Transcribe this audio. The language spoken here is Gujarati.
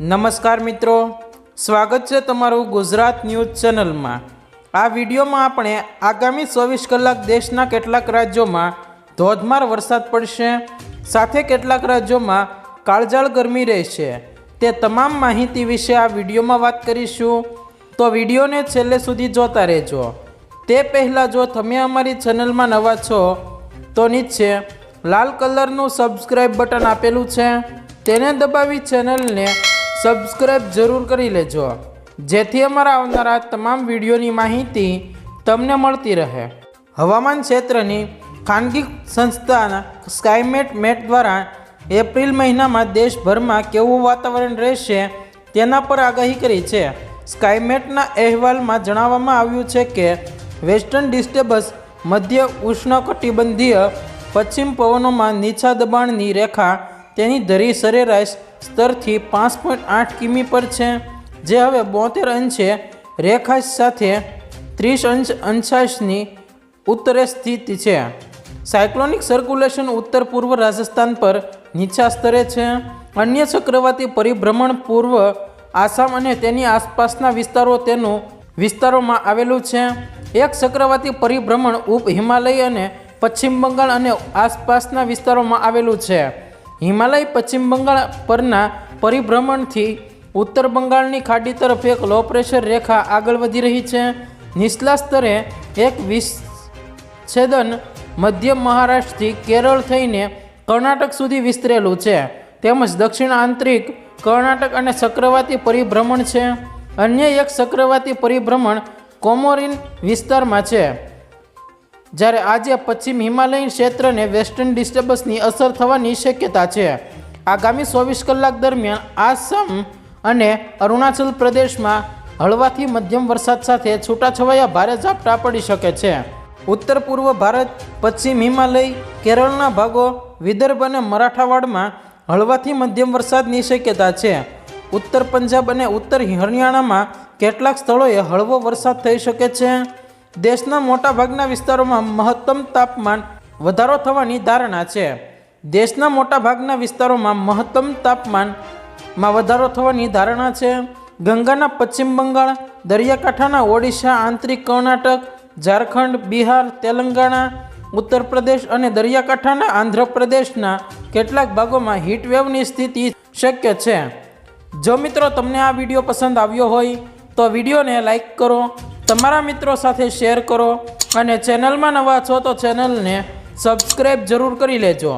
નમસ્કાર મિત્રો. સ્વાગત છે તમારું ગુજરાત ન્યૂઝ ચેનલમાં. આ વિડીયોમાં આપણે આગામી ચોવીસ કલાક દેશના કેટલાક રાજ્યોમાં ધોધમાર વરસાદ પડશે. સાથે કેટલાક રાજ્યોમાં કાળજાળ ગરમી રહેશે. તે તમામ માહિતી વિશે આ વિડીયોમાં વાત કરીશું. તો વિડીયોને છેલ્લે સુધી જોતા રહેજો. તે પહેલાં જો તમે અમારી ચેનલમાં નવા છો, તો નીચે લાલ કલરનું સબસ્ક્રાઈબ બટન આપેલું છે. તેને દબાવી ચેનલને સબસ્ક્રાઇબ જરૂર કરી લેજો. જેથી અમારા આવનારા તમામ વિડીયોની માહિતી તમને મળતી રહે. હવામાન ક્ષેત્રની ખાનગી સંસ્થાના સ્કાયમેટ મેટ દ્વારા એપ્રિલ મહિનામાં દેશભરમાં કેવું વાતાવરણ રહેશે તેના પર આગાહી કરી છે. સ્કાયમેટના અહેવાલમાં જણાવવામાં આવ્યું છે કે, વેસ્ટર્ન ડિસ્ટર્બન્સ મધ્ય ઉષ્ણકટિબંધીય પશ્ચિમ પવનોમાં નીચા દબાણની રેખા તેની ધરી સરેરાશ સ્તરથી પાંચ પોઈન્ટ આઠ કિમી પર છે, જે હવે બોતેર અંશે રેખાંશ સાથે ત્રીસ અંશ અંશાંશની ઉત્તરે સ્થિત છે. સાયક્લોનિક સર્ક્યુલેશન ઉત્તર પૂર્વ રાજસ્થાન પર નીચા સ્તરે છે. અન્ય ચક્રવાતી પરિભ્રમણ પૂર્વ આસામ અને તેની આસપાસના વિસ્તારો તેનું વિસ્તારોમાં આવેલું છે. એક ચક્રવાતી પરિભ્રમણ ઉપ હિમાલય અને પશ્ચિમ બંગાળ અને આસપાસના વિસ્તારોમાં આવેલું છે. હિમાલય પશ્ચિમ બંગાળ પરના પરિભ્રમણથી ઉત્તર બંગાળની ખાડી તરફ એક લો પ્રેશર રેખા આગળ વધી રહી છે. નીચલા સ્તરે એક વિચ્છેદન મધ્ય મહારાષ્ટ્રથી કેરળ થઈને કર્ણાટક સુધી વિસ્તરેલું છે. તેમજ દક્ષિણ આંતરિક કર્ણાટક અને ચક્રવાતી પરિભ્રમણ છે. અન્ય એક ચક્રવાતી પરિભ્રમણ કોમોરિન વિસ્તારમાં છે. જ્યારે આજે પશ્ચિમ હિમાલયન ક્ષેત્રને વેસ્ટર્ન ડિસ્ટર્બન્સની અસર થવાની શક્યતા છે. આગામી ચોવીસ કલાક દરમિયાન આસામ અને અરુણાચલ પ્રદેશમાં હળવાથી મધ્યમ વરસાદ સાથે છૂટાછવાયા ભારે ઝાપટા પડી શકે છે. ઉત્તર પૂર્વ ભારત, પશ્ચિમ હિમાલય, કેરળના ભાગો, વિદર્ભ અને મરાઠાવાડમાં હળવાથી મધ્યમ વરસાદની શક્યતા છે. ઉત્તર પંજાબ અને ઉત્તર હરિયાણામાં કેટલાક સ્થળોએ હળવો વરસાદ થઈ શકે છે. દેશના મોટાભાગના વિસ્તારોમાં મહત્તમ તાપમાન વધારો થવાની ધારણા છે. દેશના મોટાભાગના વિસ્તારોમાં મહત્તમ તાપમાનમાં વધારો થવાની ધારણા છે. ગંગાના પશ્ચિમ બંગાળ, દરિયાકાંઠાના ઓડિશા, આંતરિક કર્ણાટક, ઝારખંડ, બિહાર, તેલંગાણા ઉત્તર પ્રદેશ અને દરિયાકાંઠાના આંધ્રપ્રદેશના કેટલાક ભાગોમાં હીટવેવની સ્થિતિ શક્ય છે. જો મિત્રો તમને આ વીડિયો પસંદ આવ્યો હોય, તો વિડીયોને લાઇક કરો તમારા મિત્રો સાથે શેર કરો અને ચેનલમાં નવા છો તો ચેનલને સબસ્ક્રાઈબ જરૂર કરી લેજો.